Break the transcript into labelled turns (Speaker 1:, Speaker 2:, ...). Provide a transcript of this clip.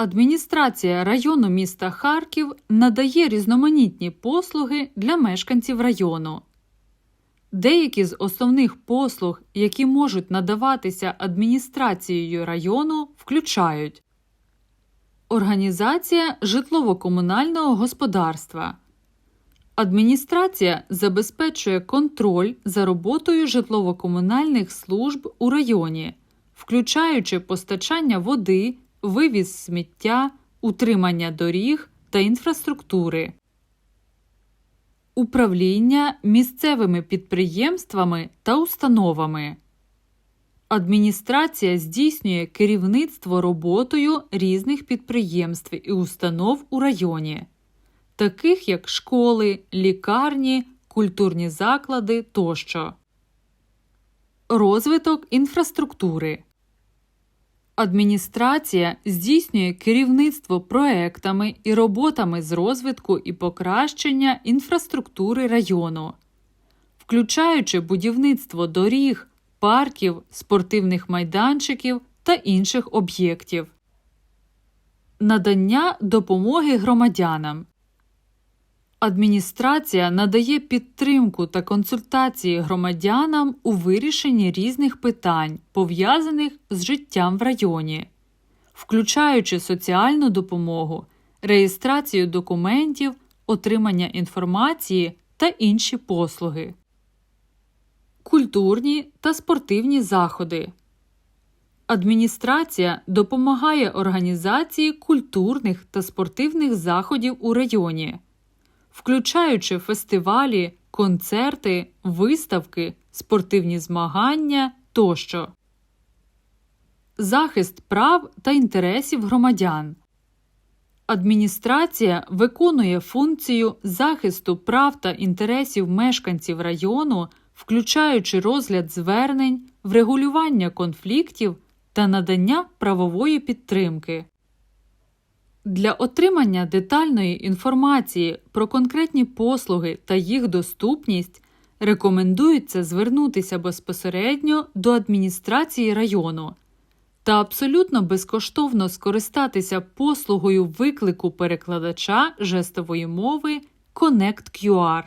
Speaker 1: Адміністрація району міста Харків надає різноманітні послуги для мешканців району. Деякі з основних послуг, які можуть надаватися адміністрацією району, включають Організація житлово-комунального господарства. Адміністрація забезпечує контроль за роботою житлово-комунальних служб у районі, включаючи постачання води, вивіз сміття, утримання доріг та інфраструктури. Управління місцевими підприємствами та установами. Адміністрація здійснює керівництво роботою різних підприємств і установ у районі, таких як школи, лікарні, культурні заклади тощо. Розвиток інфраструктури. Адміністрація здійснює керівництво проектами і роботами з розвитку і покращення інфраструктури району, включаючи будівництво доріг, парків, спортивних майданчиків та інших об'єктів. Надання допомоги громадянам. Адміністрація надає підтримку та консультації громадянам у вирішенні різних питань, пов'язаних з життям в районі, включаючи соціальну допомогу, реєстрацію документів, отримання інформації та інші послуги, культурні та спортивні заходи. Адміністрація допомагає організації культурних та спортивних заходів у районі включаючи фестивалі, концерти, виставки, спортивні змагання тощо. Захист прав та інтересів громадян. Адміністрація виконує функцію захисту прав та інтересів мешканців району, включаючи розгляд звернень, врегулювання конфліктів та надання правової підтримки. Для отримання детальної інформації про конкретні послуги та їх доступність рекомендується звернутися безпосередньо до адміністрації району та абсолютно безкоштовно скористатися послугою виклику перекладача жестової мови Connect QR.